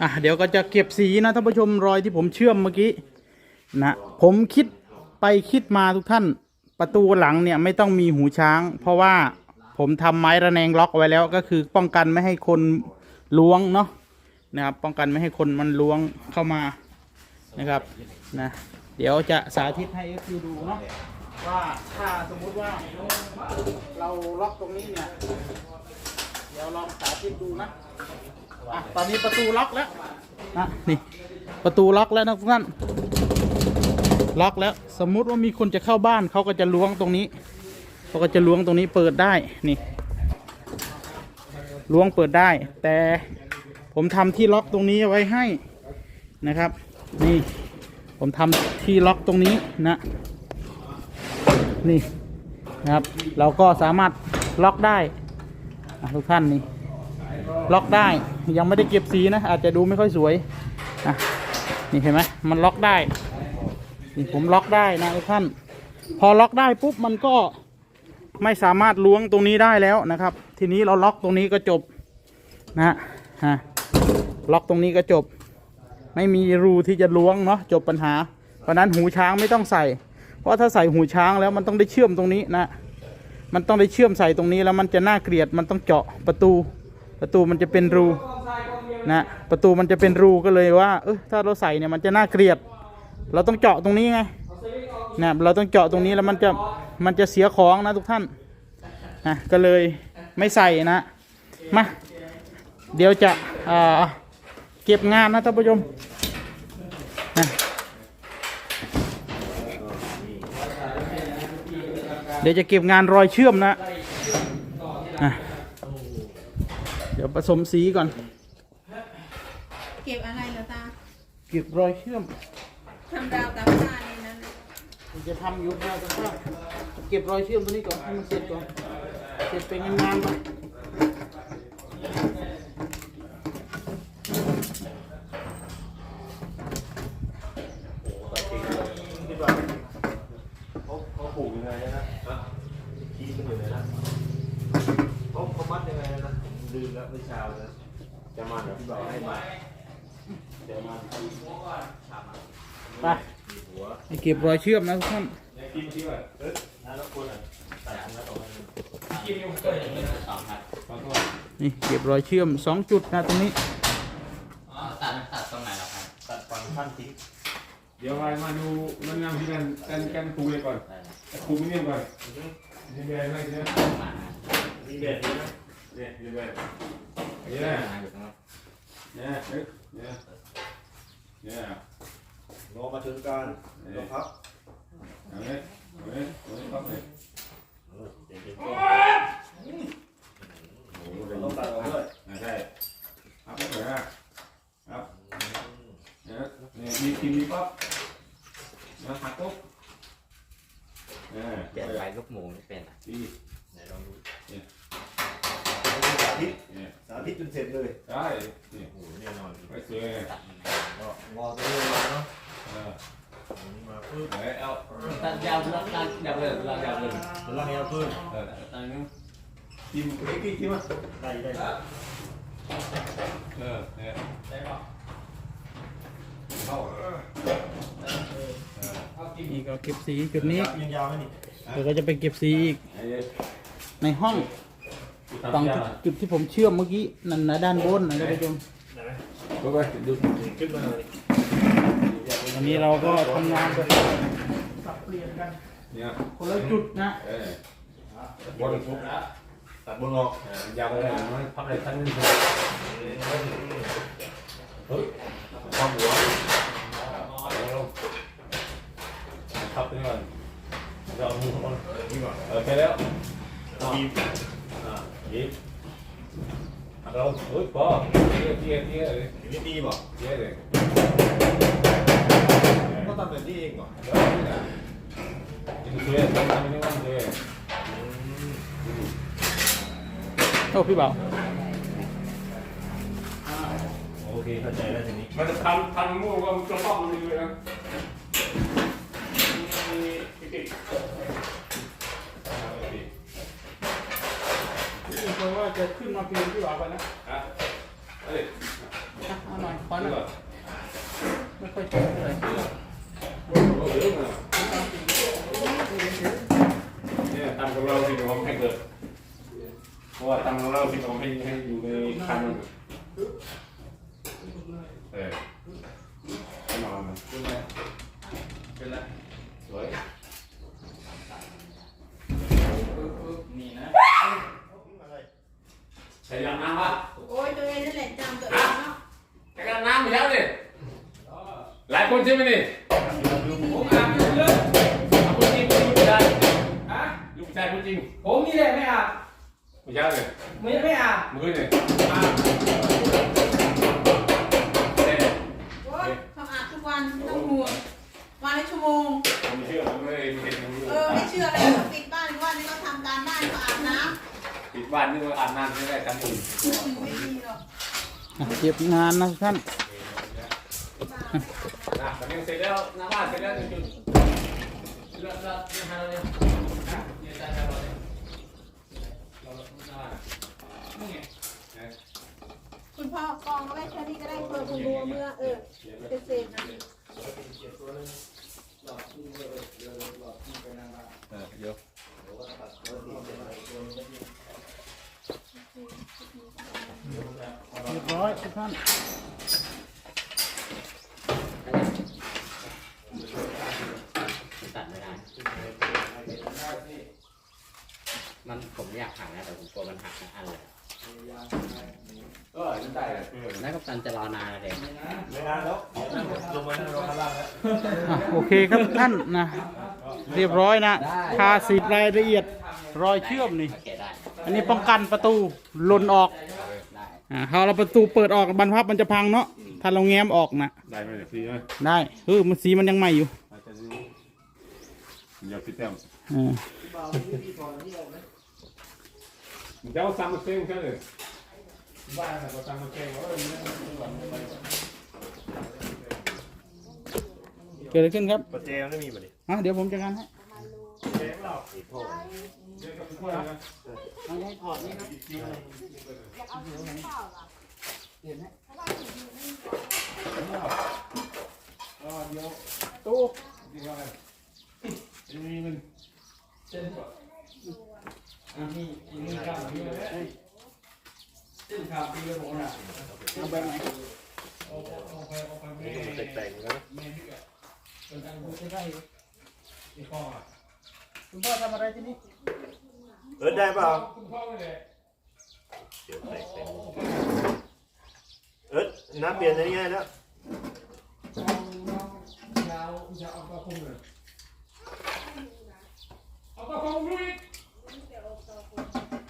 อะเดี๋ยวก็จะเก็บสีนะท่านผู้ชมรอยที่ผมเชื่อมเมื่อกี้นะผมคิดไปคิดมาทุกท่านประตูหลังเนี่ยไม่ต้องมีหูช้าง เพราะว่าผมทำไม้ระแนงล็อกไว้แล้วก็คือป้องกันไม่ให้คนล้วงเนาะนะครับป้องกันไม่ให้คนมันล้วงเข้ามานะครับนะเดี๋ยวจะสาธิตให้เอฟซีดูเนาะว่าถ้าสมมุติว่าเราล็อกตรงนี้เนี่ยเดี๋ยวลองสาธิตดูนะ อะตอนนี้ประตูล็อกแล้วนะนี่ประตูล็อกแล้วนะทุกท่านล็อกแล้วสมมุติว่ามีคนจะเข้าบ้านเขาก็จะล้วงตรงนี้เขาก็จะล้วงตรงนี้เปิดได้นี่ล้วงเปิดได้ แต่ผมทำที่ล็อกตรงนี้ไว้ให้นะครับ นี่ผมทำที่ล็อกตรงนี้นะ นี่นะครับ เราก็สามารถล็อกได้อะทุกท่านนี่ ล็อกได้ยังไม่ได้เก็บสีนะ อาจจะดูไม่ค่อยสวยนะนี่เห็นไหมมันล็อกได้นี่ผมล็อกได้นะทุกท่าน พอล็อกได้ปุ๊บมันก็ไม่สามารถล้วงตรงนี้ได้แล้วนะครับ ทีนี้เราล็อกตรงนี้ก็จบนะฮะล็อกตรงนี้ก็จบ ไม่มีรูที่จะล้วงเนาะจบปัญหา เพราะฉะนั้นหูช้างไม่ต้องใส่ เพราะถ้าใส่หูช้างแล้วมันต้องได้เชื่อมตรงนี้นะมันต้องได้เชื่อมใส่ตรงนี้แล้วมันจะน่าเกลียดมันต้องเจาะประตู ประตูมันจะเป็นรูนะประตูมันจะเป็นรูก็เลยว่าเออถ้าเราใส่เนี่ยมันจะน่าเกลียด เราต้องเจาะตรงนี้ไงนะเราต้องเจาะตรงนี้แล้วมันจะมันจะเสียของนะทุกท่านนะก็เลยไม่ใส่นะมาเดี๋ยวจะเก็บงานนะท่านผู้ชมนะเดี๋ยวจะเก็บงานรอยเชื่อมนะอะ ดี๋ยวผสมสีก่อน เก็บอะไรเหรอตาเก็บรอยเชื่อมทำราวตากผ้าในนั้นน่ะผมจะทำอยู่แล้วแต่ว่าเก็บรอยเชื่อมตัวนี้ก่อนให้มันเสร็จก่อน เสร็จเป็นงานๆก่อน เขาเขาปลูกยังไงนะที่มันอยู่ไหนนะเขาเขามัดยังไงนะลืมแล้ว เมื่อเช้านะจะมาเดี๋ยวพี่บอกให้มาเดี๋ยวมาไปไปเก็บรอยเชื่อมนะทุกท่านกินที่ว่าเออแล้วคนอะตัดอันนั้นออกมานี่เก็บรอยเชื่อมสองจุดนะตรงนี้ตัดตัดตรงไหนหรอครับตัดฟันท่านทิ้งเดี๋ยวมาดูมันงานที่กันกันกันครูเลยก่อนครูไม่เนียก่อนนี่แบบไหนเนี่ยนี่แบบนี้นะ เนี่ยนี่แบบนี่แหละเนี่ยเนี่ยเนี่ยงอมาถึงการต้องพับเอาเลยเอาเลยเอาเลยครับเลยเออเดี๋ยวๆโอ้โหเดี๋ยวต้องตัดออกด้วยใช่ครับก็เลยครับเนี่ยเนี่ยมีทีมีปั๊บนะหักปุ๊บเนี่ยเปลี่ยนไปลูกหมูไม่เป็นอะดีไหนลองดูสา ธิตเนี่ยสาธิตจนเสร็จเลยได้เนี่ยโอ้โหแน่นอนไว้สวยตัดมันไหนก็งอตัวนี้มาเนาะเอออันนี้มาปึ๊บไหนเอาตัดยาวแล้วตัดยาวเลยยาวเลยตัวล่างยาวขึ้นเออตอนนี้กินเล็กกินมาได้ได้เออเนี่ยได้ป่ะเข้านี่ก็เก็บสีจุดนี้ยังยาวไหมนี่เดี๋ยวก็จะไปเก็บสีอีกไอ้ในห้อง ฝั่งจุดจุดที่ผมเชื่อมเมื่อกี้นั่นนะด้านบนนะท่านผู้ชมก็ไปดูขึ้นมาหน่อยวันนี้เราก็ทำงานแบบสับเปลี่ยนกันเนี่ยคนละจุดนะเออบนทุกตัดบนออกยาวไปเลยมันพับเลยทั้งนี้เฮ้ยความหัวทับไปก่อนเราเอามือมันนี่ก่อนเออไปแล้ว ทีม อ่ายิบ เราเฮ้ยพอเตี้ยเตี้ยเตี้ยเลยอย่างนี้ตีบอกเตี้ยเลยก็ทำแบบนี้เองก่อนกินเตี้ยทำทำไม่ได้เตี้ยโอ้พี่บ่าวโอเคเข้าใจแล้วทีนี้มันจะทำทำมั่วก็จะต้องมันเลยนะติด นี่เพราะว่า จะขึ้นมาเพียงพี่บ่าวไปนะอะเอ้ยอะเอาหน่อยขอนะเชื่อไม่ค่อยเชื่อเลยเนี่ยตำของเราสิผมให้เกิดเพราะว่าตำของเราสิผมให้ให้อยู่ในคันมันเออให้นอนมัน เป็นไรเป็นไร สวย นี่นะ ใส่ยางน้ำวะ โอ้ยตัวเองนั่นแหละจำตัวเองเนาะ ใส่ยางน้ำไปแล้วเนี่ยหลายคนใช่ไหมนี่ผมอาบอยู่เลยเอาคนจริงคนผู้ชายฮะลูกชายคนจริงผมนี่แหละไม่อาบผู้ชายเลยไม่ไม่อาบมือเนี่ยอาบเออโอ้ยเขาอาบทุกวันไม่ต้องห่วงวันละชั่วโมง ผมเชื่อผมเลยเห็นผมเออไม่เชื่อเลยเขาปิดบ้านว่านี่เขาทำการบ้านเขาอาบน้ปิดบ้านนี่ว่าอาบน้ำไม่ได้กันอื่นำไม่มีหรอกอะเก็บงานนะทุกท่าน นะตอนนี้เสร็จแล้วหน้าบ้านเสร็จแล้วจุดเลือกเลือกเลือกให้เราเนี่ยเนี่ยใจเราเนี่ยเราเราหน้าบ้านนี่ไงคุณพ่อกองก็ได้แค่นี้ก็ได้เพิ่มคุณบัวเมื่อเออเป็นเศษนะเออเยวเรียบร้อยทุกท่าน ตัดไม่ได้ มันผมอยากหักนะแต่ผมกลัวมันหักนะอันเลยก็ยังได้เลยเออแล้วก็ตันจะรอนานเลยไม่นานแล้วลงมานั่งรอข้างล่างแล้วอะโอเคครับท่านนะ เรียบร้อยนะทาสีรายละเอียดรอยเชื่อมนี่ โอเคได้ อันนี้ป้องกันประตูหล่นออกได้ อ่าถ้าเราประตูเปิดออกบรรพับมันจะพังเนาะถ้าเราแง้มออกนะได้ไหมเนี่ยฟรีไหมได้เออมันสีมันยังใหม่อยู่อาจจะดูอยากติดแต้มอ่า มึงจะเอาซ้ำมาเซ็งแค่เลยบ้านเราซ้ำมาเซ็งว่าเออเกิดอะไรขึ้นครับประแจมันไม่มีมาดิอะเดี๋ยวผมจัดการให้สีโพเอาให้ถอดนี่ครับเห็นไหมอ๋อเดี๋ยวตู้มีมันเส้นอันนี้อันนี้ครับอันนี้เลยเส้นขาปีกระโดดอะ เอาแบบไหนแต่งๆแล้วคุณพ่อทำอะไรที่นี่เออได้เปล่าคุณพ่อไม่เลยเดี๋ยวแต่งแต่งเออน้ำเปลี่ยนได้ง่ายแล้วยาวจะเอากระพุ้งเลยเอากระพุ้งด้วย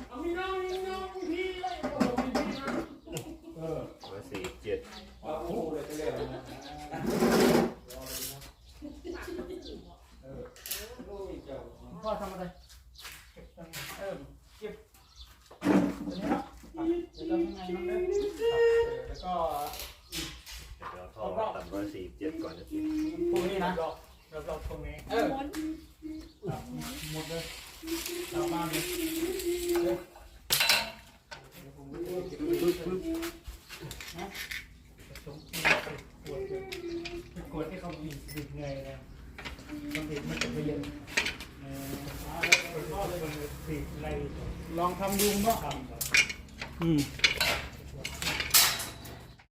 เอามีน้องมีน้องมีพี่เลยโอ้มีพี่นะเออ มาสี่เจ็ด เอาโอ้เลยจะเรียกอะไรนะ คุณพ่อทำอะไรเก็บตังค์เออเก็บตัวนี้เนาะ เดี๋ยวทำยังไงน้องเด้อแล้วก็เดี๋ยวเราท่อต่ำร้อยสี่เจ็ดก่อนนะพวกนี้นะแล้วก็ตรงนี้เออหมดเลยเอามาเลยเดี๋ยวผมปึ๊บปึ๊บนะกดที่เขาบีบบีบไงนะมันบีมันจะเย็นเออเอาเลยอะลองทำดูเนาะ ทำอืม